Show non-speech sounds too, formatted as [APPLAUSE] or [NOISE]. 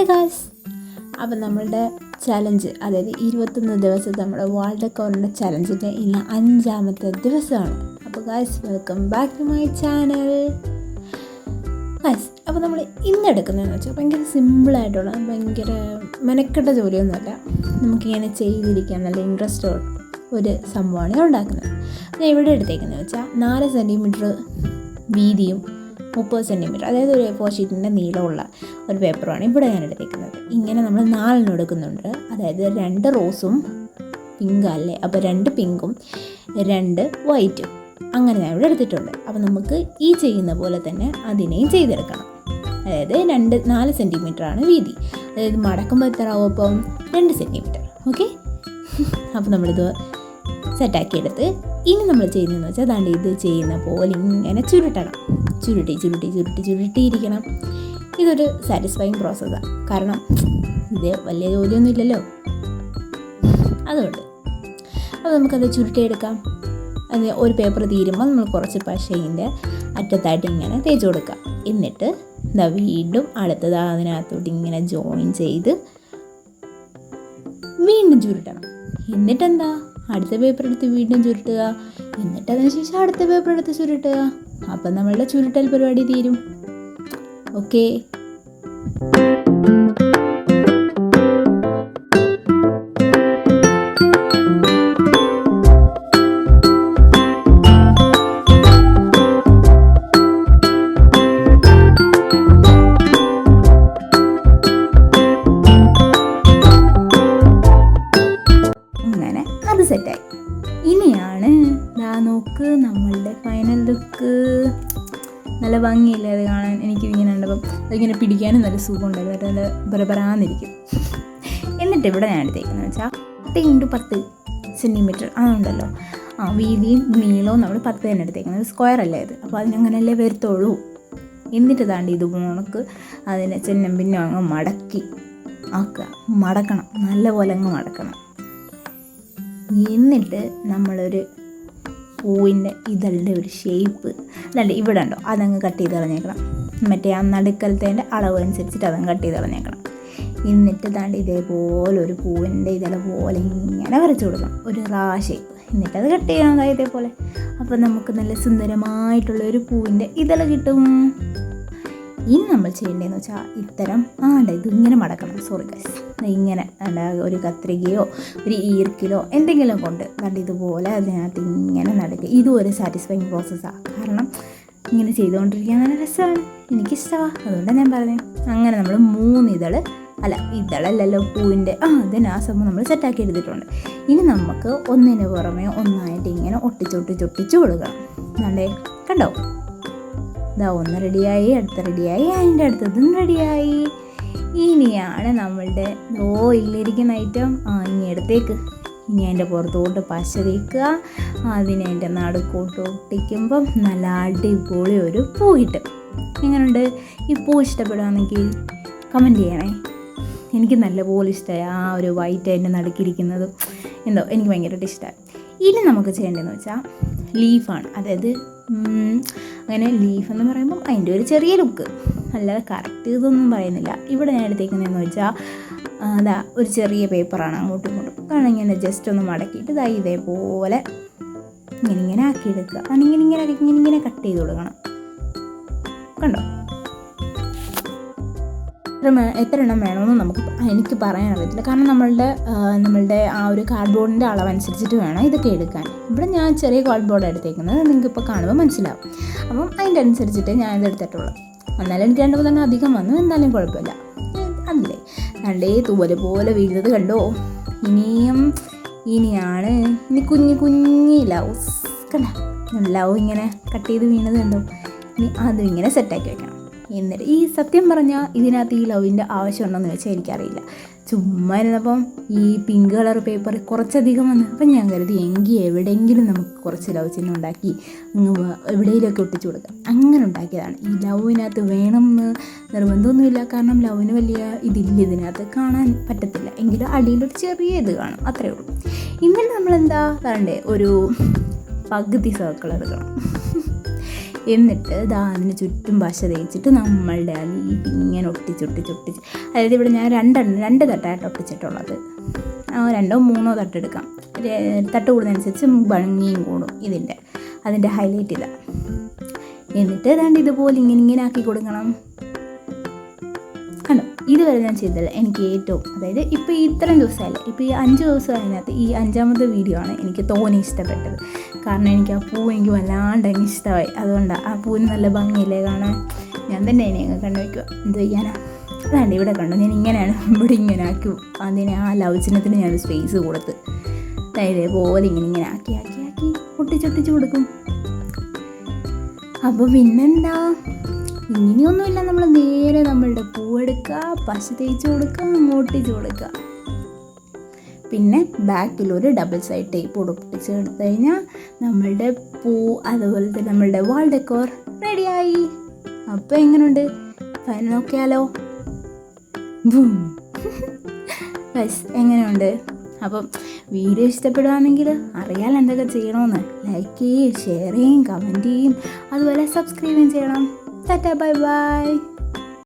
Guys അപ്പം നമ്മളുടെ challenge അതായത് ഇരുപത്തൊന്ന് ദിവസം നമ്മുടെ വേൾഡ് കവറിന്റെ ചലഞ്ചിന്റെ ഇന്ന് അഞ്ചാമത്തെ ദിവസമാണ്. അപ്പോൾ guys welcome back to my channel guys അപ്പോൾ നമ്മൾ ഇന്ന് എടുക്കുന്നതെന്ന് വെച്ചാൽ ഭയങ്കര സിമ്പിളായിട്ടുള്ള ഭയങ്കര മെനക്കെട്ട ജോലിയൊന്നുമല്ല. നമുക്കിങ്ങനെ ചെയ്തിരിക്കാൻ നല്ല ഇൻട്രസ്റ്റ് ഒരു സംഭവമാണ് ഞാൻ ഉണ്ടാക്കുന്നത്. ഞാൻ ഇവിടെ എടുത്തേക്കുന്നത് വെച്ചാൽ നാല് സെന്റിമീറ്റർ വീതിയും മുപ്പത് സെന്റിമീറ്റർ അതായത് ഒരു ഫോർ ഷീറ്റിന്റെ നീളമുള്ള ഒരു പേപ്പറാണ് ഇവിടെ ഞാൻ എടുത്തേക്കുന്നത്. ഇങ്ങനെ നമ്മൾ നാലെണ്ണം എടുക്കുന്നുണ്ട്. അതായത് രണ്ട് റോസും പിങ്ക് അല്ലേ? അപ്പോൾ രണ്ട് പിങ്കും രണ്ട് വൈറ്റും അങ്ങനെ ഞാൻ ഇവിടെ എടുത്തിട്ടുണ്ട്. അപ്പോൾ നമുക്ക് ഈ ചെയ്യുന്ന പോലെ തന്നെ അതിനെയും ചെയ്തെടുക്കണം. അതായത് രണ്ട് നാല് ആണ് വീതി. അതായത് മടക്കുമ്പോൾ എത്ര ആവും അപ്പം രണ്ട് സെന്റിമീറ്റർ ഓക്കെ അപ്പോൾ നമ്മളിത് സെറ്റാക്കിയെടുത്ത് ഇനി നമ്മൾ ചെയ്യുന്നതെന്ന് വെച്ചാൽ അതാണ്ട് ഇത് ചെയ്യുന്ന പോലെ ഇങ്ങനെ ചുരുട്ടണം. ചുരുട്ടി ചുരുട്ടി ചുരുട്ടി ചുരുട്ടിയിരിക്കണം. ഇതൊരു സാറ്റിസ്ഫൈങ് പ്രോസസ്സാണ് കാരണം ഇത് വലിയ ജോലിയൊന്നും ഇല്ലല്ലോ അതുകൊണ്ട് അപ്പോൾ നമുക്കത് ചുരുട്ടിയെടുക്കാം. അത് ഒരു പേപ്പർ തീരുമ്പോൾ നമ്മൾ കുറച്ച് പശയിന്റെ അറ്റത്തായിട്ട് ഇങ്ങനെ തേച്ച് കൊടുക്കാം. എന്നിട്ട് ഇതാ വീണ്ടും അടുത്തത് അതിനകത്തോട്ട് ഇങ്ങനെ ജോയിൻ ചെയ്ത് വീണ്ടും ചുരുട്ടണം. എന്നിട്ടെന്താ? അടുത്ത പേപ്പർ എടുത്ത് വീണ്ടും ചുരുട്ടുക. എന്നിട്ട് അതിന് ശേഷം അടുത്ത പേപ്പർ എടുത്ത് ചുരുട്ടുക. അപ്പം നമ്മളുടെ ചുരുട്ടൽ പരിപാടി തീരും. ഓക്കേ അത് കാണാൻ എനിക്ക് ഇങ്ങനെ കണ്ടപ്പം അതിങ്ങനെ പിടിക്കാനും നല്ല സുഖമുണ്ടായിരുന്നു. കേട്ടോ നല്ല ബറബറാന്നിരിക്കും എന്നിട്ട് ഇവിടെ ഞാൻ എടുത്തേക്കുന്നത് വെച്ചാൽ പത്ത് ഇന്റു പത്ത് സെന്റിമീറ്റർ അതുണ്ടല്ലോ. ആ വീതിയും നീളവും നമ്മൾ പത്ത് തന്നെ എടുത്തേക്കുന്നത്. സ്ക്വയർ അല്ലേ അത് അപ്പോൾ അതിനങ്ങനെയല്ലേ വരുത്തുള്ളൂ. എന്നിട്ട് താണ്ടി ഇത് ഉണക്ക് അതിനെ ചെന്നം പിന്നെ അങ്ങ് മടക്കി ആക്കുക. മടക്കണം. നല്ലപോലെ അങ്ങ് മടക്കണം. എന്നിട്ട് നമ്മളൊരു പൂവിന്റെ ഇതളുടെ ഒരു ഷേപ്പ് അല്ലാണ്ട് ഇവിടെ ഉണ്ടോ? അതങ്ങ് കട്ട് ചെയ്ത് കളഞ്ഞേക്കണം. മറ്റേ ആ നടുക്കലത്തേന്റെ അളവ് അനുസരിച്ചിട്ട് അതങ്ങ് കട്ട് ചെയ്ത് കളഞ്ഞേക്കണം. എന്നിട്ട് താണ്ട് ഇതേപോലെ ഒരു പൂവിന്റെ ഇതള പോലെ ഇങ്ങനെ വരച്ചു കൊടുക്കണം. ഒരു റാ ഷേപ്പ് എന്നിട്ട് അത് കട്ട് ചെയ്യണം ഇതേപോലെ. അപ്പോൾ നമുക്ക് നല്ല സുന്ദരമായിട്ടുള്ള ഒരു പൂവിന്റെ ഇതള കിട്ടും. ഇനി നമ്മൾ ചെയ്യേണ്ടതെന്ന് വെച്ചാൽ ഇത്തരം ആണ്ട ഇതിങ്ങനെ മടക്കണം. സോറി ഗൈസ് ഇങ്ങനെ ഒരു കത്രികയോ ഒരു ഈർക്കിലോ എന്തെങ്കിലും കൊണ്ട് കണ്ട് ഇതുപോലെ അതിനകത്ത് ഇങ്ങനെ നടക്കുക. ഇതും ഒരു സാറ്റിസ്ഫൈങ് പ്രോസസ്സാണ് കാരണം ഇങ്ങനെ ചെയ്തുകൊണ്ടിരിക്കാൻ നല്ല രസമാണ്. എനിക്കിഷ്ടമാണ് അതുകൊണ്ടാണ് ഞാൻ പറഞ്ഞത് അങ്ങനെ നമ്മൾ മൂന്ന് ഇതൾ അല്ല ഇതളല്ലല്ലോ പൂവിന്റെ ആ അതിന് ആ സംഭവം നമ്മൾ സെറ്റാക്കി എടുത്തിട്ടുണ്ട്. ഇനി നമുക്ക് ഒന്നിന് പുറമെ ഒന്നായിട്ട് ഇങ്ങനെ ഒട്ടിച്ചൊട്ടിച്ചൊട്ടിച്ച് കൊടുക്കണം. അല്ലേ കണ്ടോ? ഇതാ ഒന്ന് റെഡിയായി അടുത്ത റെഡിയായി അതിന്റെ അടുത്തതും റെഡിയായി ഇനിയാണ് നമ്മളുടെ ഓ ഇല്ലിരിക്കുന്ന ഐറ്റം ആ ഇനി എടുത്തേക്ക്. ഇനി അതിന്റെ പുറത്തോട്ട് പശ തേക്കുക. അതിനെ അതിന്റെ നടുക്കോട്ട് ഒട്ടിക്കുമ്പം നല്ല അടിപൊളി ഒരു പൂ കിട്ടും. എങ്ങനെയുണ്ട് ഈ പൂ ഇഷ്ടപ്പെടുകയാണെങ്കിൽ കമന്റ് ചെയ്യണേ. എനിക്ക് നല്ലപോലെ ഇഷ്ടമായി ആ ഒരു വൈറ്റ് അതിന്റെ നടുക്കിരിക്കുന്നതും. എന്തോ എനിക്ക് ഭയങ്കരമായിട്ട് ഇഷ്ടമായി ഇനി നമുക്ക് ചെയ്യേണ്ടതെന്ന് വെച്ചാൽ ലീഫാണ് അതായത് അങ്ങനെ ലീഫ് എന്ന് പറയുമ്പോൾ അതിന്റെ ഒരു ചെറിയ ലുക്ക് അല്ലാതെ കറക്റ്റ് ഇതൊന്നും പറയുന്നില്ല. ഇവിടെ ഞാൻ എടുത്തേക്കുന്നതെന്ന് വെച്ചാൽ അതാ ഒരു ചെറിയ പേപ്പറാണ് അങ്ങോട്ടും ഇങ്ങോട്ടും. കാരണം ഇങ്ങനെ ജസ്റ്റ് ഒന്ന് മടക്കിയിട്ട് ഇതാ ഇതേപോലെ ഇങ്ങനെ ഇങ്ങനെ ആക്കിയെടുക്കുക അതിങ്ങനെ ഇങ്ങനെ ഇങ്ങനെ ഇങ്ങനെ കട്ട് ചെയ്ത് കൊടുക്കണം. കണ്ടോ? എത്ര എത്ര എണ്ണം വേണമെന്ന് നമുക്ക് എനിക്ക് പറയാൻ അറിയത്തില്ല. കാരണം നമ്മളുടെ നമ്മളുടെ ആ ഒരു കാർഡ്ബോർഡിന്റെ അളവനുസരിച്ചിട്ട് വേണം ഇതൊക്കെ എടുക്കാൻ. ഇവിടെ ഞാൻ ചെറിയ കാർഡ്ബോർഡ് എടുത്തേക്കുന്നത്. നിങ്ങൾക്ക് ഇപ്പോൾ കാണുമ്പോൾ മനസ്സിലാവും. അപ്പം അതിന്റെ അനുസരിച്ചിട്ട് ഞാൻ ഇത് എടുത്തിട്ടുള്ളൂ. എന്നാലും എനിക്ക് രണ്ട് മൂന്നെണ്ണം അധികം വന്നു. എന്നാലും കുഴപ്പമില്ല. അല്ലേ രണ്ടേ തൂവൽ പോലെ വീഴുന്നത് കണ്ടോ? ഇനിയും ഇനിയാണ്. ഇനി കുഞ്ഞു കുഞ്ഞി ലൗസ് കണ്ട? ലവ് ഇങ്ങനെ കട്ട് ചെയ്ത് വീണത് കണ്ടോ? ഇനി അതും ഇങ്ങനെ സെറ്റാക്കി വെക്കണം. എന്നിട്ട് ഈ സത്യം പറഞ്ഞാൽ ഇതിനകത്ത് ഈ ലവിന്റെ ആവശ്യമുണ്ടോയെന്ന് വെച്ചാൽ എനിക്കറിയില്ല. ചുമ്മാ ഇരുന്നപ്പം ഈ പിങ്ക് കളർ പേപ്പർ കുറച്ചധികം വന്നു അപ്പം ഞാൻ കരുതി എങ്കിൽ എവിടെയെങ്കിലും നമുക്ക് കുറച്ച് ലവ് ചിഹ്നം ഉണ്ടാക്കി എവിടെയെങ്കിലുമൊക്കെ ഒട്ടിച്ചു കൊടുക്കാം. അങ്ങനെ ഉണ്ടാക്കിയതാണ്. ഈ ലവിനകത്ത് വേണം എന്ന് നിർബന്ധമൊന്നുമില്ല. കാരണം ലവിന് വലിയ ഇതില്ല ഇതിനകത്ത് കാണാൻ പറ്റത്തില്ല. എങ്കിലും അടിയിലൊരു ചെറിയ ഇത് കാണും. അത്രേ ഉള്ളൂ. ഇന്നലെ നമ്മളെന്താ വേണ്ടേ ഒരു പകുതി സർക്കിൾ എടുക്കണം. എന്നിട്ട് ദാ അതിന് ചുറ്റും പശ തേച്ചിട്ട് നമ്മളുടെ ആ ലീഫ് ഇങ്ങനെ ഒട്ടിച്ചൊട്ടിച്ചൊട്ടിച്ച് അതായത് ഇവിടെ ഞാൻ രണ്ടെണ്ണം രണ്ട് തട്ടായിട്ട് ഒട്ടിച്ചിട്ടുള്ളത്. രണ്ടോ മൂന്നോ തട്ടെടുക്കാം തട്ട് കൂടുന്നതനുസരിച്ച് ഭംഗിയും കൂടും ഇതിന്റെ അതിന്റെ ഹൈലൈറ്റ് ഇതാണ് എന്നിട്ട് ഏതാണ്ട് ഇതുപോലെ ഇങ്ങനെ ഇങ്ങനെ ആക്കി കൊടുക്കണം. കണ്ടോ? ഇതുവരെ ഞാൻ ചെയ്തല്ല എനിക്ക് ഏറ്റവും അതായത് ഇപ്പോൾ ഇത്രയും ദിവസമല്ല ഇപ്പോൾ ഈ അഞ്ച് ദിവസം അതിനകത്ത് ഈ അഞ്ചാമത്തെ വീഡിയോ ആണ് എനിക്ക് തോന്നി ഇഷ്ടപ്പെട്ടത്. കാരണം എനിക്ക് ആ പൂ എനിക്ക് വല്ലാണ്ട് അങ്ങ് ഇഷ്ടമായി. അതുകൊണ്ടാണ് ആ പൂവിന് നല്ല ഭംഗിയില്ലേ കാണാൻ? ഞാൻ തന്നെ അതിനെ അങ്ങ് കണ്ടു വയ്ക്കുക എന്ത് ചെയ്യാനാ? അതാണ്ട് ഇവിടെ കണ്ടു. ഞാൻ ഇങ്ങനെയാണ് [LAUGHS] ഇവിടെ ഇങ്ങനെ ആക്കി അതിനെ ആ ലവ് ചിഹ്നത്തിന് ഞാൻ സ്പേസ് കൊടുത്ത്. അതായത് ഇതേപോലെ ഇങ്ങനെ ഇങ്ങനെ ആക്കി ആക്കി ആക്കി പൊട്ടിച്ചൊട്ടിച്ച് കൊടുക്കും. അപ്പോൾ പിന്നെന്താ? ഇങ്ങനെയൊന്നുമില്ല. നമ്മൾ നേരെ നമ്മളുടെ പൂവെടുക്കുക പശ തേച്ച് കൊടുക്കുക അങ്ങോട്ടിച്ച് കൊടുക്കുക പിന്നെ ബാക്കിൽ ഒരു ഡബിൾ സൈഡ് ടേപ്പ് ഒട്ടിച്ച് എടുത്തു കഴിഞ്ഞാൽ നമ്മളുടെ പൂ അതുപോലെ തന്നെ നമ്മളുടെ വാൾ ഡെക്കോർ റെഡിയായി അപ്പോൾ എങ്ങനെയുണ്ട് ഫൈൻ നോക്കിയാലോ? ബൂം. ബസ് എങ്ങനെയുണ്ട് അപ്പം വീഡിയോ ഇഷ്ടപ്പെടുകയാണെങ്കിൽ അറിയാൻ എന്തൊക്കെ ചെയ്യണമെന്ന് ലൈക്ക് ചെയ്യും ഷെയർ ചെയ്യും കമന്റ് ചെയ്യും. അതുപോലെ സബ്സ്ക്രൈബും ചെയ്യണം. Tata bye bye